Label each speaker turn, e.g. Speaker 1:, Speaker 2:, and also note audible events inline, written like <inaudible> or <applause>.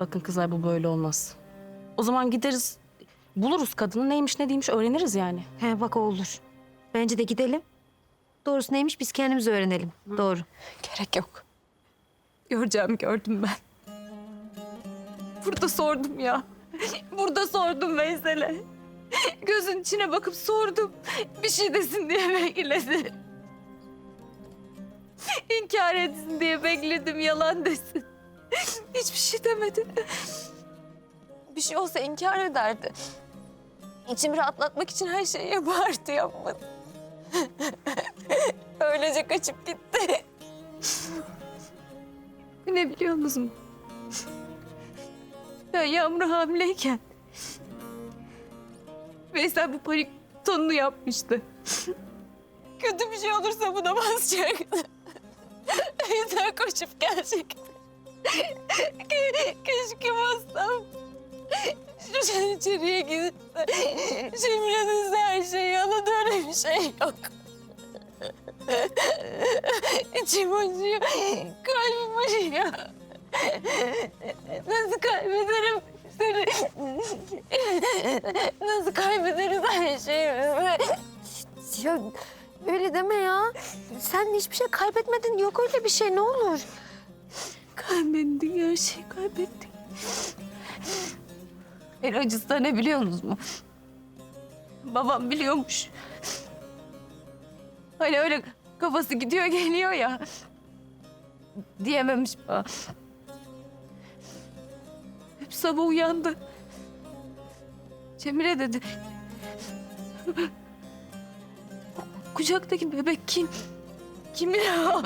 Speaker 1: Bakın kızlar bu böyle olmaz. O zaman gideriz buluruz kadını neymiş ne değilmiş öğreniriz yani.
Speaker 2: He bak o olur. Bence de gidelim. Doğrusu neymiş biz kendimiz öğrenelim. Doğru.
Speaker 3: Gerek yok. Göreceğim gördüm ben. Burada sordum ya. Burada sordum Veysel'e. Gözün içine bakıp sordum. Bir şey desin diye bekledim. İnkar etsin diye bekledim yalan desin. <laughs> Hiçbir şey demedi. Bir şey olsa inkar ederdi. İçimi rahatlatmak için her şeyi yapardı yapmadı. <laughs> Öylece kaçıp gitti. <laughs> Ne biliyor musun? Ben Yağmur hamileyken Veysel bu panik tonunu yapmıştı. Kötü bir şey olursa buna basacaktı. Veysel koşup gelecekti. Ke- Keşke bassam. Şu an içeriye gidip de her şey yalan öyle bir şey yok. İçim acıyor, kalbim acıyor. Nasıl kaybederim seni? Nasıl kaybederiz her şeyimizi?
Speaker 2: Ya öyle deme ya. Sen hiçbir şey kaybetmedin. Yok öyle bir şey ne olur.
Speaker 3: Kaybettik, her şeyi kaybettik. En acısı da ne biliyor musunuz? Babam biliyormuş. Hani öyle kafası gidiyor geliyor ya. Diyememiş bana. Hep sabah uyandı. Cemile dedi. "O Kucaktaki bebek kim? Kim ya?